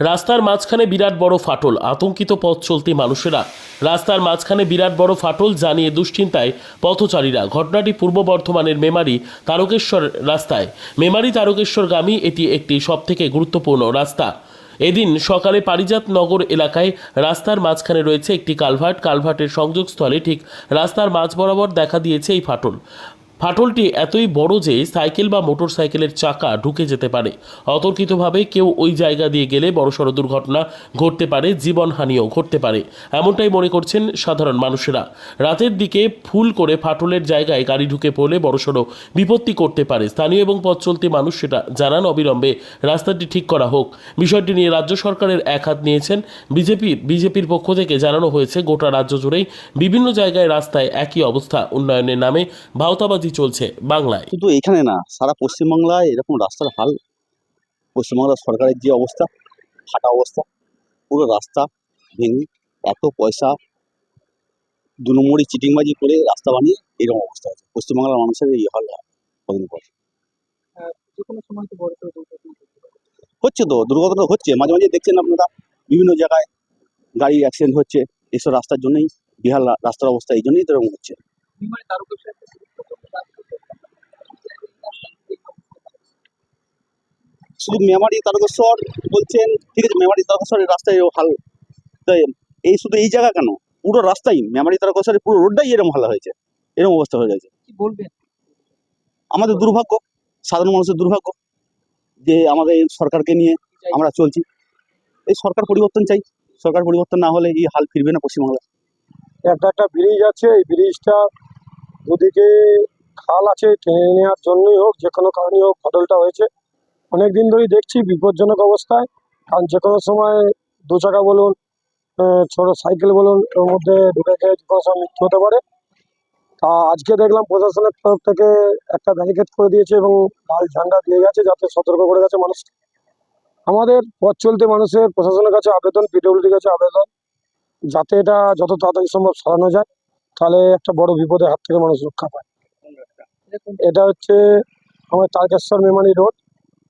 রাস্তার মাঝখানে বিরাট বড় ফাটল। আতঙ্কিত পথ চলতি মানুষেরা রাস্তার মাঝখানে বিরাট বড় ফাটল জানিয়ে দুশ্চিন্তায় পথচারীরা। ঘটনাটি পূর্ব বর্ধমানের মেমারি তারকেশ্বর রাস্তায়। মেমারি তারকেশ্বর তারকেশ্বরগামী এটি একটি সবথেকে গুরুত্বপূর্ণ রাস্তা। এদিন সকালে পারিজাত নগর এলাকায় রাস্তার মাঝখানে রয়েছে একটি কালভার্ট। কালভার্টের সংযোগস্থলে ঠিক রাস্তার মাঝ বরাবর দেখা দিয়েছে এই ফাটল। ফাটলটি এতই বড় যে সাইকেল বা মোটর সাইকেলের চাকা ঢুকে যেতে পারে। অতর্কিতভাবে কেউ ওই জায়গা দিয়ে গেলে বড়সড় দুর্ঘটনা ঘটতে পারে, জীবনহানিও ঘটতে পারে, এমনটাই মনে করছেন সাধারণ মানুষেরা। রাতের দিকে ফুল করে ফাটলের জায়গায় গাড়ি ঢুকে পড়লে বড়সড় বিপত্তি করতে পারে। স্থানীয় এবং পথ চলতি মানুষ সেটা জানান। অবিলম্বে রাস্তাটি ঠিক করা হোক। বিষয়টি নিয়ে রাজ্য সরকারের এক হাত নিয়েছেন। বিজেপি, বিজেপির পক্ষ থেকে জানানো হয়েছে, গোটা রাজ্য জুড়েই বিভিন্ন জায়গায় রাস্তায় একই অবস্থা, উন্নয়নের নামে ভাওতাবাজি চলছে বাংলায়। শুধু এখানে না সারা পশ্চিমবাংলায় এরকম রাস্তার হাল পশ্চিমবাংলার সরকারের যে অবস্থা ফাটা অবস্থা পুরো রাস্তা ভেঙে এত পয়সা দু নম্বরই চিটিংবাজি করে রাস্তা বানিয়ে এরকম অবস্থা আছে পশ্চিমবাংলার মানুষের এই হাল কদিন পর। যে কোনো সময় তো বড় সড়ো দুর্ঘটনা ঘটতে পারে। হচ্ছে তো দুর্ঘটনা হচ্ছে। মাঝে মাঝে দেখছেন আপনারা বিভিন্ন জায়গায় গাড়ি অ্যাক্সিডেন্ট হচ্ছে। এসব রাস্তার জন্যই বিহার রাস্তার অবস্থা এই জন্যই তো এরকম হচ্ছে বিমানে তারকেশ্বর একটা গুরুত্বপূর্ণ রাস্তা। শুধু মেমারি তারকেশ্বর বলছেন ঠিক আছে মেমারি তারকেশ্বরের রাস্তায় হাল তাই এই শুধু এই জায়গা কেন? পুরো রাস্তাই মেমারি তারকেশ্বরের পুরো রোডটাই এরকম হাল হয়েছে এরকম অবস্থা হয়ে গেছে। কি বলবেন? আমাদের দুর্ভাগ্য সাধারণ মানুষের দুর্ভাগ্য যে আমাদের এই সরকারকে নিয়ে আমরা চলছি। এই সরকার পরিবর্তন চাই সরকার পরিবর্তন না হলে এই হাল ফিরবে না পশ্চিমবাংলা একটা একটা ব্রিজ আছে এই ব্রিজটা দুদিকে খাল আছে টেনে নেওয়ার জন্যই হোক যে কোনো কারণেই হোক ফাটলটা হয়েছে। অনেক দিন ধরেই দেখছি বিপজ্জনক অবস্থায়। কারণ যে কোনো সময় দু চাকা বলুন ছোট সাইকেল বলুন ওর মধ্যে ঢুকে খেয়ে যে কোনো সময় মৃত্যু হতে পারে। তা আজকে দেখলাম প্রশাসনের তরফ থেকে একটা ব্যারিকেড করে দিয়েছে এবং লাল ঝান্ডা দিয়ে গেছে যাতে সতর্ক করে গেছে মানুষ আমাদের পথ চলতে মানুষের প্রশাসনের কাছে আবেদন পিডব্লিউডির কাছে আবেদন যাতে এটা যত তাড়াতাড়ি সম্ভব সরানো যায় তাহলে একটা বড় বিপদের হাত থেকে মানুষ রক্ষা পায়। এটা হচ্ছে আমার তারকেশ্বর মেমারি রোড।